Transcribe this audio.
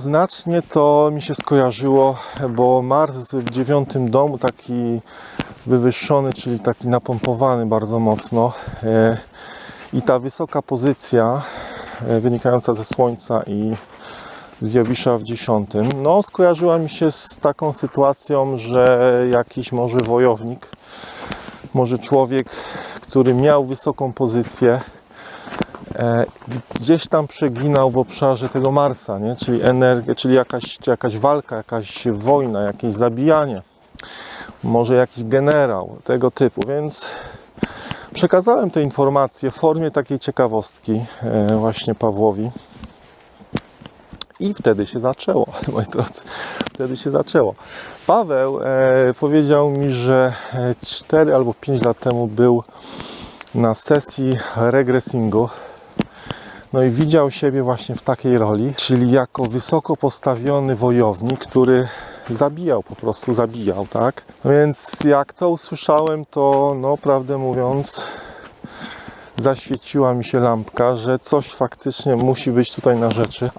Znacznie to mi się skojarzyło, bo Mars w dziewiątym domu, taki wywyższony, czyli taki napompowany bardzo mocno. e, I ta wysoka pozycja e, wynikająca ze Słońca i z Jowisza w dziesiątym, no skojarzyła mi się z taką sytuacją, że jakiś może wojownik, może człowiek, który miał wysoką pozycję, gdzieś tam przeginał w obszarze tego Marsa, nie? czyli energia, czyli jakaś, jakaś walka, jakaś wojna, jakieś zabijanie, może jakiś generał tego typu, więc przekazałem te informacje w formie takiej ciekawostki e, właśnie Pawłowi. I wtedy się zaczęło, moi drodzy. Wtedy się zaczęło. Paweł e, powiedział mi, że 4 albo 5 lat temu był na sesji regressingu. No i widział siebie właśnie w takiej roli, czyli jako wysoko postawiony wojownik, który zabijał, po prostu zabijał, tak? No Więc jak to usłyszałem, to no prawdę mówiąc zaświeciła mi się lampka, że coś faktycznie musi być tutaj na rzeczy.